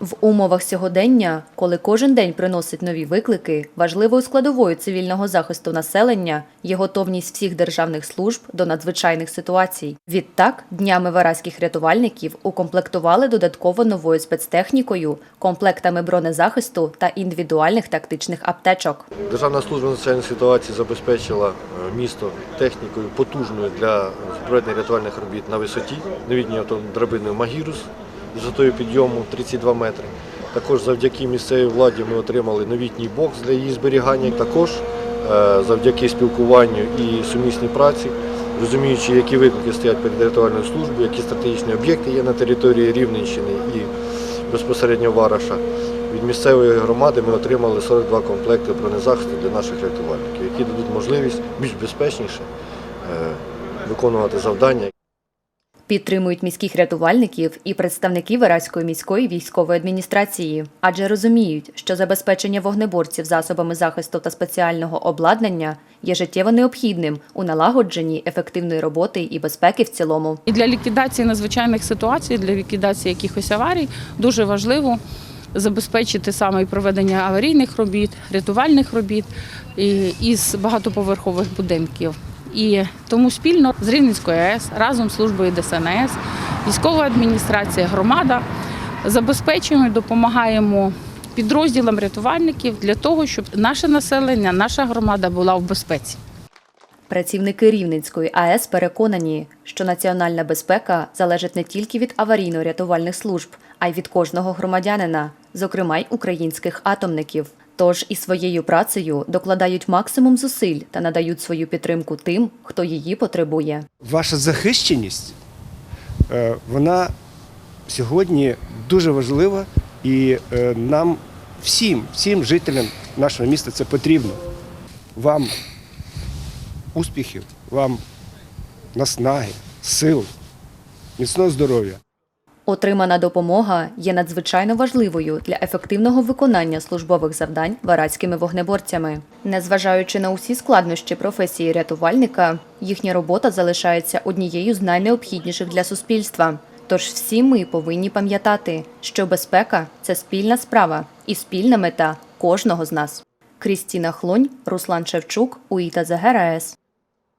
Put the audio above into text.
В умовах сьогодення, коли кожен день приносить нові виклики, важливою складовою цивільного захисту населення є готовність всіх державних служб до надзвичайних ситуацій. Відтак, днями вараських рятувальників укомплектували додатково новою спецтехнікою, комплектами бронезахисту та індивідуальних тактичних аптечок. Державна служба надзвичайних ситуацій забезпечила е, місто технікою потужною для проведення рятувальних робіт на висоті. Новітньою драбиною Магірус висотою підйому 32 метри. Також завдяки місцевій владі ми отримали новітній бокс для її зберігання. Також е, завдяки спілкуванню і сумісній праці, розуміючи, які виклики стоять перед рятувальною службою, які стратегічні об'єкти є на території Рівненщини і безпосередньо Вараша. Від місцевої громади ми отримали 42 комплекти бронезахисту для наших рятувальників, які дадуть можливість більш безпечніше е, виконувати завдання. Підтримують міських рятувальників і представники Вараської міської військової адміністрації, адже розуміють, що забезпечення вогнеборців засобами захисту та спеціального обладнання є життєво необхідним у налагодженні ефективної роботи і безпеки в цілому. І для ліквідації надзвичайних ситуацій, для ліквідації якихось аварій дуже важливо забезпечити саме і проведення аварійних робіт, рятувальних робіт із багатоповерхових будинків. І тому спільно з Рівненською АЕС разом з службою ДСНС, військова адміністрація, громада забезпечуємо допомагаємо підрозділам рятувальників для того, щоб наше населення, наша громада була в безпеці. Працівники Рівненської АЕС переконані, що національна безпека залежить не тільки від аварійно-рятувальних служб, а й від кожного громадянина, зокрема й українських атомників. Тож і своєю працею докладають максимум зусиль та надають свою підтримку тим, хто її потребує. Ваша захищеність, е, вона сьогодні дуже важлива і е, нам всім, всім жителям нашого міста це потрібно. Вам успіхів, вам наснаги, сил, міцного здоров'я. Отримана допомога є надзвичайно важливою для ефективного виконання службових завдань варадськими вогнеборцями. Незважаючи на усі складнощі професії рятувальника, їхня робота залишається однією з найнеобхідніших для суспільства. Тож всі ми повинні пам'ятати, що безпека це спільна справа і спільна мета кожного з нас. Крістіна Хлонь, Руслан Шевчук, УІТА ЗГРАЕС.